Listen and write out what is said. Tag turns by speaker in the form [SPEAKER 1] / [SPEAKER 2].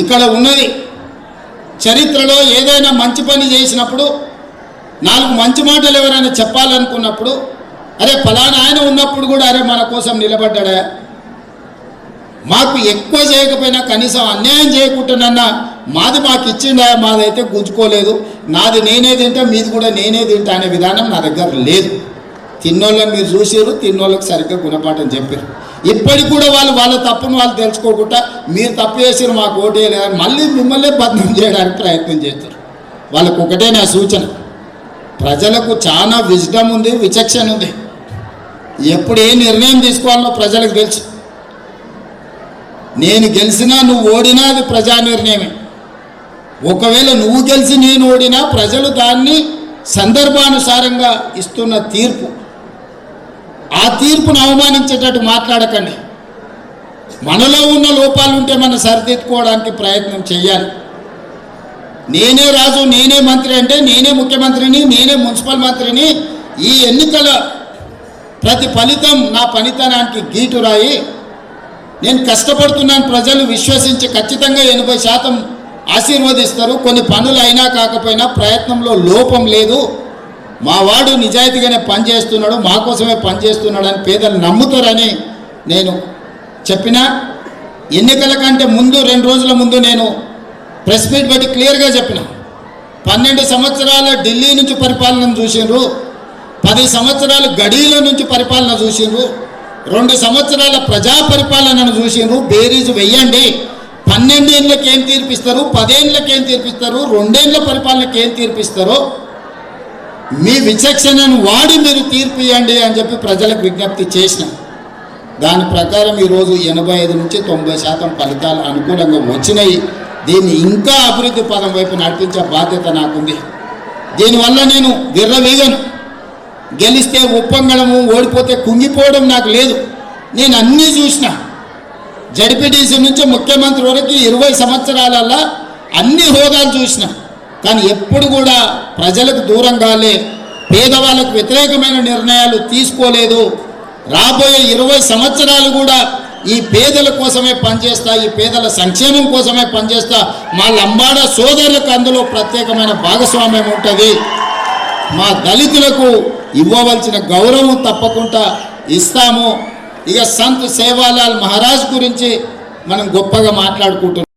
[SPEAKER 1] ఇక్కడ ఉన్నది. చరిత్రలో ఏదైనా మంచి పని చేసినప్పుడు నాలుగు మంచి మాటలు ఎవరైనా చెప్పాలనుకున్నప్పుడు అరే ఫలానా ఆయన ఉన్నప్పుడు కూడా అరే మన కోసం నిలబడ్డా మాకు ఎక్కువ చేయకపోయినా కనీసం అన్యాయం చేయకుండానన్నా మాది మాకు ఇచ్చిండా మాదైతే గుంజుకోలేదు. నాది నేనే తింటా మీది కూడా నేనే తింటా అనే విధానం నా దగ్గర లేదు. తిన్నోళ్ళని మీరు చూసారు తిన్నోళ్ళకి సరిగ్గా గుణపాఠం చెప్పారు ఇప్పటికి కూడా వాళ్ళు వాళ్ళ తప్పును వాళ్ళు తెలుసుకోకుండా మీరు తప్పు చేసిన మాకు ఓటేయలేదని మళ్ళీ మిమ్మల్ని బద్నం చేయడానికి ప్రయత్నం చేస్తారు. వాళ్ళకు ఒకటే నా సూచన. ప్రజలకు చాలా విజ్డమ్ ఉంది విచక్షణ ఉంది. ఎప్పుడు ఏ నిర్ణయం తీసుకోవాలో ప్రజలకు తెలుసు. నేను గెలిచినా నువ్వు ఓడినా అది ప్రజా నిర్ణయమే. ఒకవేళ నువ్వు గెలిచి నేను ఓడినా ప్రజలు దాన్ని సందర్భానుసారంగా ఇస్తున్న తీర్పు. ఆ తీర్పును అవమానించేటట్టు మాట్లాడకండి. మనలో ఉన్న లోపాలు ఉంటే మనం సరిదిద్దుకోవడానికి ప్రయత్నం చేయాలి నేనే రాజు నేనే మంత్రి అంటే నేనే ముఖ్యమంత్రిని నేనే మున్సిపల్ మంత్రిని ఈ ఎన్నికల ప్రతి ఫలితం నా పనితనానికి గీటు రాయి నేను కష్టపడుతున్నాను ప్రజలు విశ్వసించి ఖచ్చితంగా ఎనభై శాతం ఆశీర్వదిస్తారు. కొన్ని పనులు అయినా కాకపోయినా ప్రయత్నంలో లోపం లేదు. మా వాడు నిజాయితీగానే పనిచేస్తున్నాడు మా కోసమే పనిచేస్తున్నాడు అని పేదలు నమ్ముతారని నేను చెప్పిన. ఎన్నికల కంటే ముందు రెండు రోజుల ముందు నేను ప్రెస్ మీట్ బట్టి క్లియర్గా చెప్పిన. పన్నెండు సంవత్సరాల ఢిల్లీ నుంచి పరిపాలన చూసిండ్రు పది సంవత్సరాలు గడీల నుంచి పరిపాలన చూసిండ్రు రెండు సంవత్సరాల ప్రజా పరిపాలనను చూసిండ్రు. బేరీజు వెయ్యండి. పన్నెండేళ్ళకి ఏం తీర్పిస్తారు పదేళ్ళకి ఏం తీర్పిస్తారు రెండేళ్ళ పరిపాలనకి ఏం తీర్పిస్తారో మీ విచక్షణను వాడి మీరు తీర్పు ఇవ్వండి అని చెప్పి ప్రజలకు విజ్ఞప్తి చేసిన. దాని ప్రకారం ఈరోజు ఎనభై ఐదు నుంచి తొంభై శాతం ఫలితాలు అనుకూలంగా వచ్చినాయి. దీన్ని ఇంకా అభివృద్ధి పదం వైపు నడిపించే బాధ్యత నాకుంది. దీనివల్ల నేను విర్రవీగను. గెలిస్తే ఉప్పొంగడము ఓడిపోతే కుంగిపోవడం నాకు లేదు. నేను అన్నీ చూసిన. జడ్పీటీసీ నుంచి ముఖ్యమంత్రి వరకు ఇరవై సంవత్సరాలల్లా అన్ని హోదాలు చూసిన. కానీ ఎప్పుడు కూడా ప్రజలకు దూరంగాలే పేదవాళ్ళకు వ్యతిరేకమైన నిర్ణయాలు తీసుకోలేదు. రాబోయే ఇరవై సంవత్సరాలు కూడా ఈ పేదల కోసమే పనిచేస్తా ఈ పేదల సంక్షేమం కోసమే పనిచేస్తా మా లంబాడ సోదరులకు అందులో ప్రత్యేకమైన భాగస్వామ్యం ఉంటుంది. మా దళితులకు ఇవ్వవలసిన గౌరవం తప్పకుండా ఇస్తాము. ఇక సంత్ సేవాలాల్ మహారాజ్ గురించి మనం గొప్పగా మాట్లాడుకుంటున్నాం.